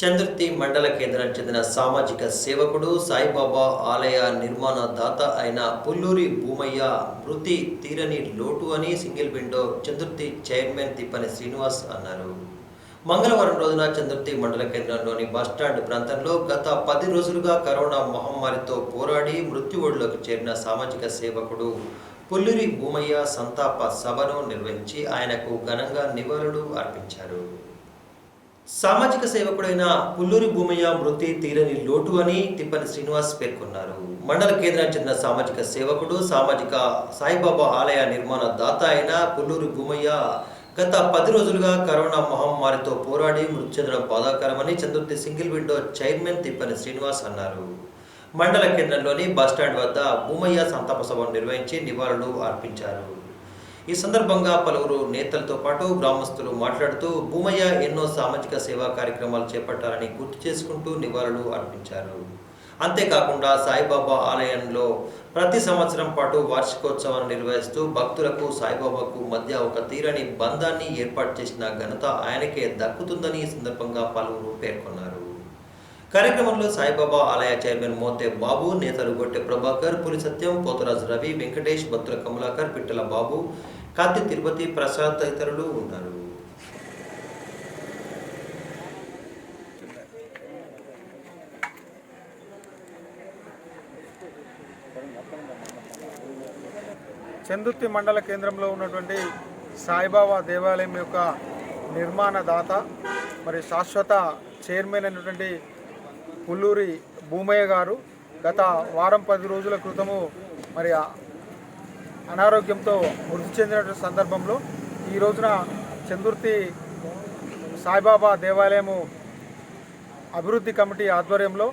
చంద్రుతి మండల కేంద్రానికి చెందిన సామాజిక సేవకుడు సాయిబాబా ఆలయ నిర్మాణ దాత అయిన పుల్లూరి భూమయ్య మృతి తీరని లోటు అని single window Chandurthi chairman Tippani Srinivas అన్నారు. మంగళవారం రోజున చంద్రుతి మండల కేంద్రంలోని బస్టాండ్ ప్రాంతంలో గత పది రోజులుగా కరోనా మహమ్మారితో పోరాడి మృత్యువడిలోకి చేరిన సామాజిక సేవకుడు పుల్లూరి భూమయ్య సంతాప సభను నిర్వహించి ఆయనకు ఘనంగా నివాళులు అర్పించారు. సామాజిక సేవకుడైన పుల్లూరి భూమయ్య మృతి తీరని లోటు అని తిప్పని శ్రీనివాస్ పేర్కొన్నారు. మండల కేంద్రానికి చెందిన సామాజిక సేవకుడు సామాజిక సాయిబాబా ఆలయ నిర్మాణ దాత అయిన పుల్లూరి భూమయ్య గత పది రోజులుగా కరోనా మహమ్మారితో పోరాడి మృతి చెందడం బాధాకరమని Chandurthi single window chairman Tippani Srinivas అన్నారు. మండల కేంద్రంలోని బస్టాండ్ వద్ద భూమయ్య సంతాప సభను నిర్వహించి నివాళులు అర్పించారు. ఈ సందర్భంగా పలువురు నేతలతో పాటు గ్రామస్తులు మాట్లాడుతూ భూమయ్య ఎన్నో సామాజిక సేవా కార్యక్రమాలు చేపట్టాలని గుర్తు చేసుకుంటూ నివాళులు అర్పించారు. అంతేకాకుండా సాయిబాబా ఆలయంలో ప్రతి సంవత్సరం పాటు వార్షికోత్సవాన్ని నిర్వహిస్తూ భక్తులకు సాయిబాబాకు మధ్య ఒక తీరని బంధాన్ని ఏర్పాటు చేసిన ఘనత ఆయనకే దక్కుతుందని ఈ సందర్భంగా పలువురు పేర్కొన్నారు. కార్యక్రమంలో సాయిబాబా ఆలయ చైర్మన్ మోతే బాబు నేతలు గొట్టె ప్రభాకర్ పులి సత్యం పోతరాజు రవి వెంకటేష్ భక్తుల కమలాకర్ పిట్టల బాబు కాంతి తిరుపతి ప్రసాద్ తదితరులు ఉన్నారు. చందుర్తి మండల కేంద్రంలో ఉన్నటువంటి సాయిబాబా దేవాలయం యొక్క నిర్మాణదాత మరి శాశ్వత చైర్మన్ అయినటువంటి పుల్లూరి భూమయ్య గారు గత వారం పది రోజుల క్రితము మరి అనారోగ్యంతో మృతి చెందినటువంటి సందర్భంలో ఈ రోజున చందుర్తి సాయిబాబా దేవాలయము అభివృద్ధి కమిటీ ఆధ్వర్యంలో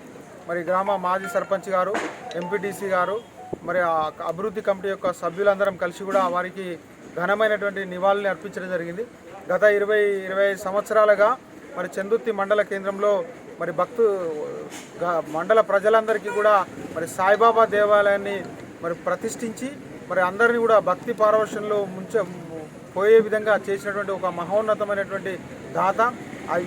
మరి గ్రామ మాజీ సర్పంచ్ గారు ఎంపీటీసీ గారు మరి ఆ అభివృద్ధి కమిటీ యొక్క సభ్యులందరం కలిసి కూడా వారికి ఘనమైనటువంటి నివాళులు అర్పించడం జరిగింది. గత ఇరవై ఇరవై సంవత్సరాలుగా మరి చందుర్తి మండల కేంద్రంలో మరి భక్తు గ- మండల ప్రజలందరికీ కూడా మరి సాయిబాబా దేవాలయాన్ని మరి ప్రతిష్ఠించి మరి అందరినీ కూడా భక్తి పారవశ్యంలో ముంచ పోయే విధంగా చేసినటువంటి ఒక మహోన్నతమైనటువంటి దాత.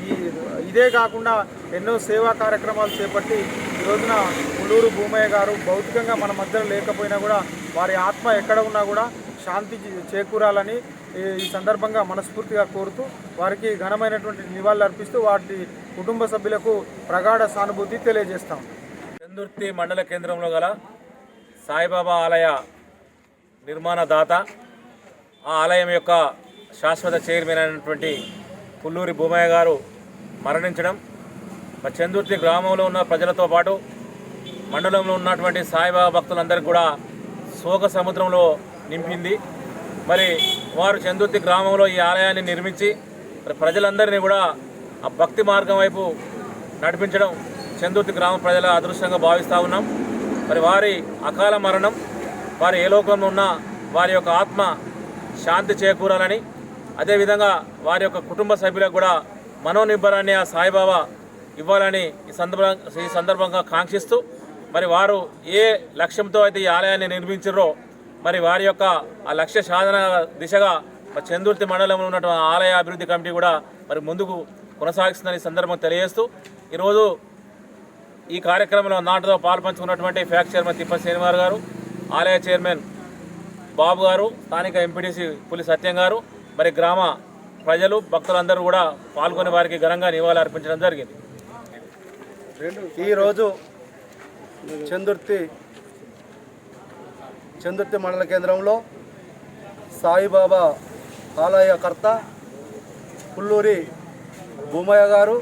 ఈ- ఇదే కాకుండా ఎన్నో సేవా కార్యక్రమాలు చేపట్టి ఈ రోజున పుల్లూరు భూమయ్య గారు భౌతికంగా మన మధ్యలో లేకపోయినా కూడా వారి ఆత్మ ఎక్కడ ఉన్నా కూడా శాంతి చేకూరాలని ఈ- సందర్భంగా మనస్ఫూర్తిగా కోరుతూ వారికి ఘనమైనటువంటి నివాళులు అర్పిస్తూ వాటి కుటుంబ సభ్యులకు ప్రగాఢ సానుభూతి తెలియజేస్తాం. చందుర్తి మండల కేంద్రంలో గల సాయిబాబా ఆలయ నిర్మాణ దాత ఆ ఆలయం యొక్క శాశ్వత చైర్మన్ అయినటువంటి పుల్లూరి భూమయ్య గారు మరణించడం మరి చందుర్తి గ్రామంలో ఉన్న ప్రజలతో పాటు మండలంలో ఉన్నటువంటి సాయిబాబా భక్తులందరికీ కూడా శోక సముద్రంలో నింపింది. మరి వారు చందుర్తి గ్రామంలో ఈ ఆలయాన్ని నిర్మించి మరి ప్రజలందరినీ కూడా ఆ భక్తి మార్గం వైపు నడిపించడం చందుర్తి గ్రామ ప్రజల అదృష్టంగా భావిస్తూ ఉన్నాం. మరి వారి అకాల మరణం వారి ఏ లోకంలో ఉన్నా వారి యొక్క ఆత్మ శాంతి చేకూరాలని అదేవిధంగా వారి యొక్క కుటుంబ సభ్యులకు కూడా మనోనిబ్బరాన్ని ఆ సాయిబాబా ఇవ్వాలని ఈ సందర్భంగా ఈ సందర్భంగా కాంక్షిస్తూ మరి వారు ఏ లక్ష్యంతో అయితే ఈ ఆలయాన్ని నిర్మించారో మరి వారి యొక్క ఆ లక్ష్య సాధన దిశగా చందుర్తి మండలంలో ఉన్నటువంటి ఆలయ అభివృద్ధి కమిటీ కూడా మరి ముందుకు కొనసాగిస్తుందని ఈ సందర్భం తెలియజేస్తూ ఈరోజు ఈ కార్యక్రమంలో నాటితో పాల్పంచుకున్నటువంటి ఫ్యాక్ట్ చైర్మన్ తిప్ప శ్రీనివార్ గారు ఆలయ చైర్మన్ బాబు గారు స్థానిక ఎంపీటీసీ పులి సత్యం గారు మరి గ్రామ ప్రజలు భక్తులందరూ కూడా పాల్గొని వారికి ఘనంగా నివాళులు అర్పించడం జరిగింది. ఈరోజు చందుర్తి చందుర్తి మండల కేంద్రంలో సాయిబాబా ఆలయకర్త పుల్లూరి భూమయ్య గారు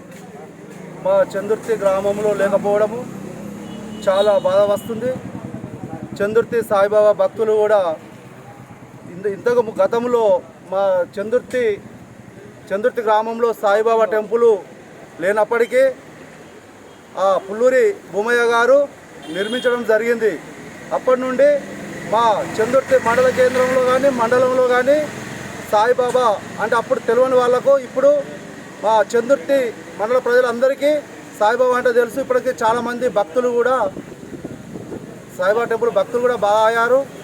మా చందుర్తి గ్రామంలో లేకపోవడము చాలా బాధ వస్తుంది. చందుర్తి సాయిబాబా భక్తులు కూడా ఇంత ఇంతకు ము- గతంలో మా చందుర్తి చందుర్తి గ్రామంలో సాయిబాబా టెంపుల్ లేనప్పటికీ ఆ పుల్లూరి భూమయ్య గారు నిర్మించడం జరిగింది. అప్పటి నుండి మా చందుర్తి మండల కేంద్రంలో కానీ మండలంలో కానీ సాయిబాబా అంటే అప్పుడు తెలియని వాళ్ళకు ఇప్పుడు మా చందుర్తి మండల ప్రజలందరికీ సాయిబాబా అంటే తెలుసు. ఇప్పటికీ చాలామంది భక్తులు కూడా సాయిబాబా టెంపుల్ భక్తులు కూడా బాగా అయ్యారు.